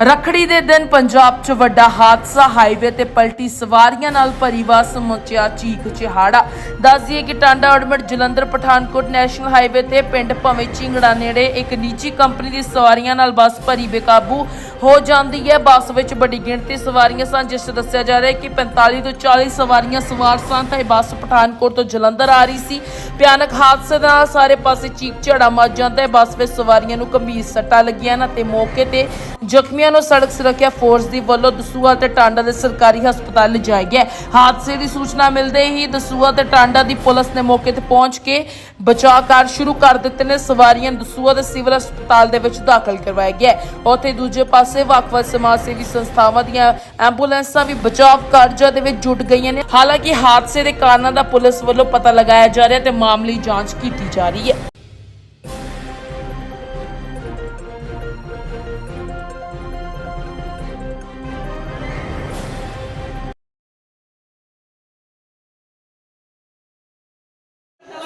ਰੱਖੜੀ ਦੇ ਦਿਨ ਪੰਜਾਬ 'ਚ ਵੱਡਾ ਹਾਦਸਾ ਹਾਈਵੇ ਤੇ ਪਲਟੀ ਸਵਾਰੀਆਂ ਨਾਲ ਭਰੀ ਬੱਸ ਮਚਿਆ ਚੀਖ ਚਿਹਾੜਾ। ਦੱਸਦੀਏ ਕਿ ਟਾਂਡਾ ਅਡਮਟ ਜਲੰਧਰ, ਪਠਾਨਕੋਟ ਨੈਸ਼ਨਲ ਹਾਈਵੇ ਤੇ ਪਿੰਡ ਭਵੇਂ ਚਿੰਗੜਾ ਨੇੜੇ ਇੱਕ ਨਿੱਜੀ ਕੰਪਨੀ ਦੀ ਸਵਾਰੀਆਂ ਨਾਲ ਬੱਸ ਭਰੀ ਬੇਕਾਬੂ ਹੋ ਜਾਂਦੀ ਹੈ। ਬੱਸ ਵਿੱਚ ਵੱਡੀ ਗਿਣਤੀ ਸਵਾਰੀਆਂ ਸਨ, ਜਿਸ 'ਚ ਦੱਸਿਆ ਜਾ ਰਿਹਾ ਹੈ ਕਿ 45 ਤੋਂ 40 ਸਵਾਰੀਆਂ ਸਵਾਰ ਸਨ, ਤਾਂ ਇਹ ਬੱਸ ਪਠਾਨਕੋਟ ਤੋਂ ਜਲੰਧਰ ਆ ਰਹੀ ਸੀ। ਭਿਆਨਕ ਹਾਦਸੇ ਦੇ ਨਾਲ ਸਾਰੇ ਪਾਸੇ ਚੀਕ ਝੜਾ ਮਚ ਜਾਂਦਾ ਹੈ। ਬੱਸ ਵਿੱਚ ਸਵਾਰੀਆਂ ਨੂੰ ਗੰਭੀਰ ਸੱਟਾਂ ਲੱਗੀਆਂ ਹਨ ਤੇ ਮੌਕੇ ਤੇ ਜ਼ਖਮੀਆਂ ਨੂੰ ਸੜਕ ਸੁਰੱਖਿਆ ਫੋਰਸ ਦੀ ਵੱਲੋਂ ਦਸੂਆ ਤੇ ਟਾਂਡਾ ਦੇ ਸਰਕਾਰੀ ਹਸਪਤਾਲ ਲਿਜਾਇਆ ਗਿਆ ਹਾਦਸੇ ਦੀ ਸੂਚਨਾ ਮਿਲਦੇ ਹੀ ਦਸੂਹਾ ਤੇ ਟਾਂਡਾ ਦੀ ਪੁਲਿਸ ਨੇ ਮੌਕੇ ਤੇ ਪਹੁੰਚ ਕੇ ਬਚਾਅ ਕਾਰਜ ਸ਼ੁਰੂ ਕਰ ਦਿੱਤੇ ਨੇ। ਸਵਾਰੀਆਂ ਦਸੂਆ ਦੇ ਸਿਵਲ ਹਸਪਤਾਲ ਦੇ ਵਿੱਚ ਦਾਖਲ ਕਰਵਾਇਆ ਗਿਆ ਉੱਥੇ ਦੂਜੇ ਪਾਸੇ ਵੱਖ-ਵੱਖ ਸਮਾਜ ਸੇਵੀ ਸੰਸਥਾਵਾਂ ਦੀਆਂ ਐਂਬੂਲੈਂਸਾਂ ਵੀ ਬਚਾਅ ਕਾਰਜਾਂ ਦੇ ਵਿੱਚ ਜੁਟ ਗਈਆਂ ਨੇ। ਹਾਲਾਂਕਿ ਹਾਦਸੇ ਦੇ ਕਾਰਨਾਂ ਦਾ ਪੁਲਿਸ ਵੱਲੋਂ ਪਤਾ ਲਗਾਇਆ ਜਾ ਰਿਹਾ ਤੇ ਮਾਮਲੇ ਜਾਂਚ ਕੀਤੀ ਜਾ ਰਹੀ ਹੈ।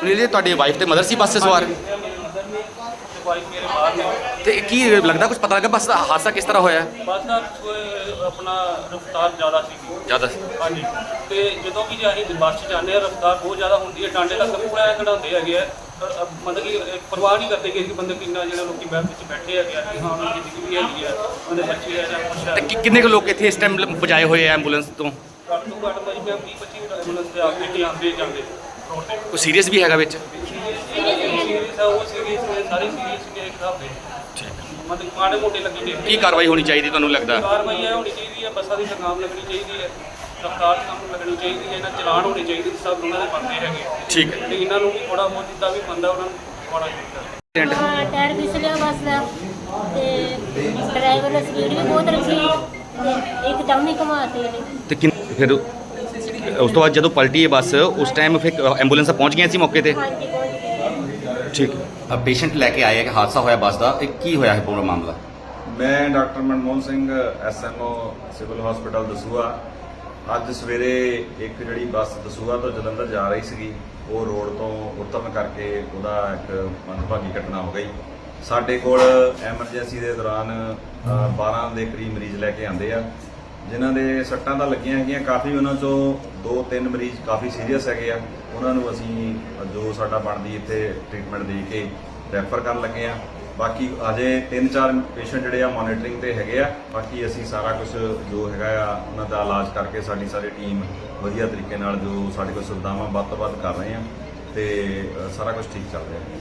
ਸੁਨੀਲ ਜੀ ਤੁਹਾਡੀ ਵਾਈਫ ਤੇ ਮਦਰ ਸੀ ਬੱਸ 'ਤੇ ਸਵਾਰ ਵਾਈਫ ਮੇਰੇ ਬਾਹਰ ਨੇ ਤੇ ਕੀ ਲੱਗਦਾ ਕੁਝ ਪਤਾ ਲੱਗਾ? ਬੱਸ ਦਾ ਹਾਦਸਾ ਕਿਸ ਤਰ੍ਹਾਂ ਹੋਇਆ? ਬਸ ਦਾ ਕੋਈ ਆਪਣਾ ਰਫਤਾਰ ਜ਼ਿਆਦਾ ਸੀ। ਜ਼ਿਆਦਾ ਹਾਂਜੀ। ਤੇ ਜਦੋਂ ਵੀ ਅਸੀਂ ਬੱਸ 'ਚ ਜਾਂਦੇ ਆ ਰਫਤਾਰ ਬਹੁਤ ਜ਼ਿਆਦਾ ਹੁੰਦੀ ਹੈ। ਟਾਂਡੇ ਤੱਕ ਪੂਰਾ ਐਂ ਕਢਾਉਂਦੇ ਹੈਗੇ ਆ। ਪਰ ਅ- ਮਤਲਬ ਕਿ ਅ, ਪਰਵਾਹ ਨਹੀਂ ਕਰਦੇ ਕਿ ਬੰਦੇ ਕਿੰਨਾ ਜਿਹੜਾ ਲੋਕੀ ਬੈਠ ਵਿੱਚ ਬੈਠੇ ਹੈਗੇ ਆ ਕਿ ਹਾਂ ਉਹਨਾਂ ਦੀ ਜ਼ਿੰਦਗੀ ਵੀ ਹੈਗੀ ਆ ਉਹਦੇ ਬੱਚੇ ਆ ਜਾਂ ਕੁਛ ਹੈ। ਤੇ ਕਿ- ਕਿੰਨੇ ਕੁ ਲੋਕ ਇੱਥੇ ਇਸ ਟਾਈਮ ਪਹੁੰਚਾਏ ਹੋਏ ਆ ਐਂਬੂਲੈਂਸ ਤੋਂ? ਘੱਟ ਤੋਂ ਘੱਟ ਭਾਜੀ ਮੈਂ 20 25 ਐਂਬੂਲੈਂਸ ਤੇ ਆਉਂਦੇ ਤੇ ਆਉਂਦੇ ਜਾਂਦੇ। ਕੋਈ ਸੀਰੀਅਸ ਵੀ ਹੈਗਾ ਵਿੱਚ? ਸੀਰੀਅਸ ਆ ਉਹ ਸੀਰੀਅਸ ਨੇ ਸਾਰੇ ਸੀਰੀਅਸ ਨੇ ਇੱਕ ਹਿਸਾਬ ਦੇ ਮਤਲਬ ਮਾੜੇ ਮੋਟੇ ਲੱਗੀ ਨੇ ਕੀ ਕਾਰਵਾਈ ਹੋਣੀ ਚਾਹੀਦੀ ਤੁਹਾਨੂੰ ਲੱਗਦਾ? ਕਾਰਵਾਈ ਇਹ ਹੋਣੀ ਚਾਹੀਦੀ ਹੈ ਬੱਸਾਂ ਦੀ ਲਗਾਮ ਲੱਗਣੀ ਚਾਹੀਦੀ ਹੈ ਰਫਤਾਰ ਕੰਮ ਲੱਗਣੀ ਚਾਹੀਦੀ ਹੈ ਇਹਨਾਂ ਚਲਾਨ ਹੋਣੇ ਚਾਹੀਦੇ ਸਭ ਉਹਨਾਂ ਦੇ ਬੰਦੇ ਹੈਗੇ ਠੀਕ ਹੈ। ਤੇ ਇਹਨਾਂ ਨੂੰ ਵੀ ਥੋੜਾ ਬਹੁਤ ਜਿੱਦਾਂ ਵੀ ਬੰਦਾ ਉਹਨਾਂ ਨੂੰ ਪਾਉਣਾ ਚਾਹੀਦਾ ਹਾਂ ਟਾਇਰ ਫਿਸਲਿਆ ਬੱਸ ਦਾ ਤੇ ਡਰਾਈਵਰ ਨੇ ਸਪੀਡ ਵੀ ਬਹੁਤ ਰੱਖੀ। ਤੇ ਇੱਕਦਮ ਹੀ ਘੁਮਾਤੇ ਨੇ ਤੇ ਕਿੰਨ- ਫਿਰ ਉਸ ਤੋਂ ਬਾਅਦ ਜਦੋਂ ਪਲਟੀ ਇਹ ਬੱਸ ਉਸ ਟਾਈਮ ਫਿਰ ਐਂਬੂਲੈਂਸਾਂ ਪਹੁੰਚ ਗਈਆਂ ਸੀ ਮੌਕੇ ਤੇ। ਹਾਂਜੀ ਪਹੁੰਚ ਗਏ ਠੀਕ ਪੇਸ਼ੈਂਟ ਲੈ ਕੇ ਆਏ ਹੈ ਕਿ ਹਾਦਸਾ ਹੋਇਆ ਬੱਸ ਦਾ ਇਹ ਕੀ ਹੋਇਆ ਹੈ ਪੂਰਾ ਮਾਮਲਾ? ਮੈਂ doctor Manmohan Singh SMO civil hospital Dasuya. ਅੱਜ ਸਵੇਰੇ ਇੱਕ ਜਿਹੜੀ ਬੱਸ ਦਸੂਹਾ ਤੋਂ ਜਲੰਧਰ ਜਾ ਰਹੀ ਸੀਗੀ ਉਹ ਰੋਡ ਤੋਂ ਉਤਰਨ ਕਰਕੇ ਉਹਦਾ ਇੱਕ ਮੰਦਭਾਗੀ ਘਟਨਾ ਹੋ ਗਈ। ਸਾਡੇ ਕੋਲ ਐਮਰਜੈਂਸੀ ਦੇ ਦੌਰਾਨ ਅ, 12 ਦੇ ਕਰੀਬ ਮਰੀਜ਼ ਲੈ ਕੇ ਆਂਦੇ ਆ। ਜਿਨ੍ਹਾਂ ਦੇ ਸੱਟਾਂ ਤਾਂ ਲੱਗੀਆਂ ਹੈਗੀਆਂ, ਕਾਫੀ ਉਹਨਾਂ ਚੋਂ ਦੋ ਤਿੰਨ ਮਰੀਜ਼ ਕਾਫੀ ਸੀਰੀਅਸ ਹੈਗੇ ਆ। ਉਹਨਾਂ ਨੂੰ ਅਸੀਂ ਜੋ ਸਾਡਾ ਬਣਦੀ ਇੱਥੇ ਟ੍ਰੀਟਮੈਂਟ ਦੇ ਕੇ ਰੈਫਰ ਕਰਨ ਲੱਗੇ ਆ। ਬਾਕੀ ਅਜੇ 3-4 ਪੇਸ਼ੈਂਟ ਜਿਹੜੇ ਆ ਮੋਨੀਟਰਿੰਗ ਤੇ ਹੈਗੇ ਆ। ਬਾਕੀ ਅਸੀਂ ਸਾਰਾ ਕੁਝ ਜੋ ਹੈਗਾ ਆ, ਉਹਨਾਂ ਦਾ ਇਲਾਜ ਕਰਕੇ ਸਾਡੀ ਸਾਰੀ ਟੀਮ ਵਧੀਆ ਤਰੀਕੇ ਨਾਲ ਜੋ ਸਾਡੇ ਕੋਲ ਸੁਵਿਧਾਵਾਂ ਵੱਧ ਤੋਂ ਵੱਧ ਕਰ ਰਹੇ ਆ ਤੇ ਸਾਰਾ ਕੁਝ ਠੀਕ ਚੱਲ ਰਿਹਾ।